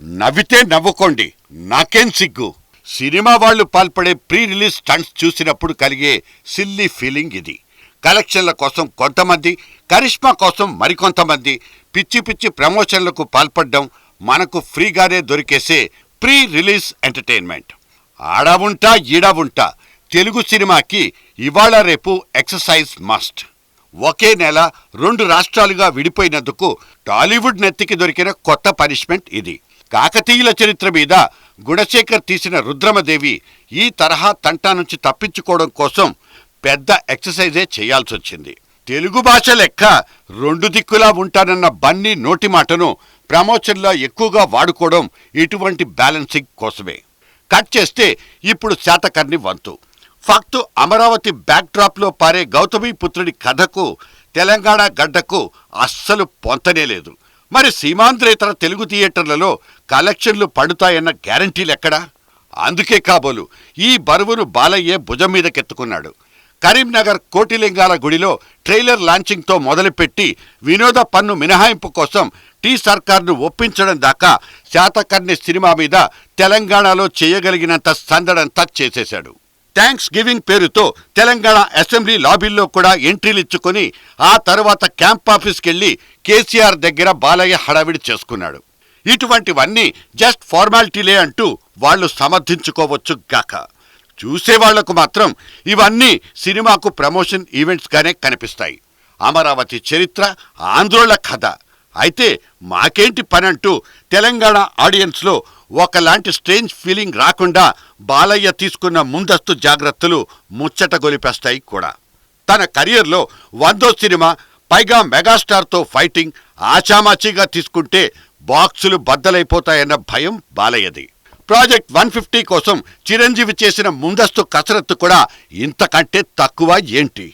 నవ్వితే నవ్వుకోండి. నాకేం సిగ్గు. సినిమా వాళ్ళు పాల్పడే ప్రీ రిలీజ్ స్టంట్స్ చూసినప్పుడు కలిగే సిల్లీ ఫీలింగ్ ఇది. కలెక్షన్ల కోసం కొంతమంది కరిష్మా కోసం మరికొంతమంది పిచ్చి పిచ్చి ప్రమోషన్లకు పాల్పడడం మనకు ఫ్రీగానే దొరికేసే ప్రీ రిలీజ్ ఎంటర్టైన్మెంట్ ఆడవుంటా ఈడవుంటా తెలుగు సినిమాకి ఇవాళ రేపు ఎక్సర్సైజ్ మస్ట్. ఒకే నెల రెండు రాష్ట్రాలుగా విడిపోయినందుకు టాలీవుడ్ నెత్తికి దొరికిన కొత్త పనిష్మెంట్ ఇది. కాకతీయుల చరిత్ర మీద గుణశేఖర్ తీసిన రుద్రమదేవి ఈ తరహా తంటా నుంచి తప్పించుకోవడం కోసం పెద్ద ఎక్సర్సైజే చేయాల్సి వచ్చింది. తెలుగు భాష లెక్క రెండు దిక్కులా ఉంటానన్న బన్నీ నోటి మాటను ప్రమోషన్లో ఎక్కువగా వాడుకోవడం ఇటువంటి బ్యాలెన్సింగ్ కోసమే. కట్ చేస్తే ఇప్పుడు శాతకర్ణి వంతు. ఫక్తు అమరావతి బ్యాక్డ్రాప్లో పారే గౌతమి పుత్రుడి కథకు తెలంగాణ గడ్డకు అస్సలు పొంతనే లేదు. మరి సీమాంధ్రేతర తెలుగు థియేటర్లలో కలెక్షన్లు పడుతాయన్న గ్యారంటీలెక్కడా? అందుకే కాబోలు ఈ బరువును బాలయ్యే భుజం మీదకెత్తుకున్నాడు. కరీంనగర్ కోటిలింగాల గుడిలో ట్రైలర్ లాంచింగ్తో మొదలుపెట్టి వినోద పన్ను మినహాయింపు కోసం టీ సర్కార్ను ఒప్పించడం దాకా శాతకర్ణి సినిమా మీద తెలంగాణలో చేయగలిగినంత సందడంతా చేసేశాడు. థ్యాంక్స్ గివింగ్ పేరుతో తెలంగాణ అసెంబ్లీ లాబీల్లో కూడా ఎంట్రీలు ఇచ్చుకొని ఆ తర్వాత క్యాంప్ ఆఫీస్కెళ్ళి కేసీఆర్ దగ్గర బాలయ్య హడావిడి చేసుకున్నాడు. ఇటువంటివన్నీ జస్ట్ ఫార్మాలిటీలే అంటూ వాళ్ళు సమర్థించుకోవచ్చు గాక. చూసేవాళ్ళకు మాత్రం ఇవన్నీ సినిమాకు ప్రమోషన్ ఈవెంట్స్గానే కనిపిస్తాయి. అమరావతి చరిత్ర ఆంధ్రోళ కథ. అయితే మాకేంటి పనంటూ తెలంగాణ ఆడియన్స్లో ఒకలాంటి స్ట్రేంజ్ ఫీలింగ్ రాకుండా బాలయ్య తీసుకున్న ముందస్తు జాగ్రత్తలు ముచ్చట గొలిపేస్తాయి కూడా. తన కెరియర్లో వందో సినిమా పైగా మెగాస్టార్తో ఫైటింగ్ ఆచామాచీగా తీసుకుంటే బాక్సులు బద్దలైపోతాయన్న భయం బాలయ్యది. ప్రాజెక్ట్ వన్ ఫిఫ్టీ కోసం చిరంజీవి చేసిన ముందస్తు కసరత్తు కూడా ఇంతకంటే తక్కువ ఏంటి?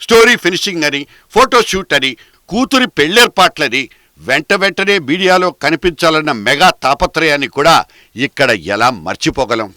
స్టోరీ ఫినిషింగ్ అని ఫోటోషూట్ అని కూతురి పెళ్ళేర్పాట్లని వెంట వెంటనే మీడియాలో కనిపించాలన్న మెగా తాపత్రయాన్ని కూడా ఇక్కడ ఎలా మర్చిపోగలం?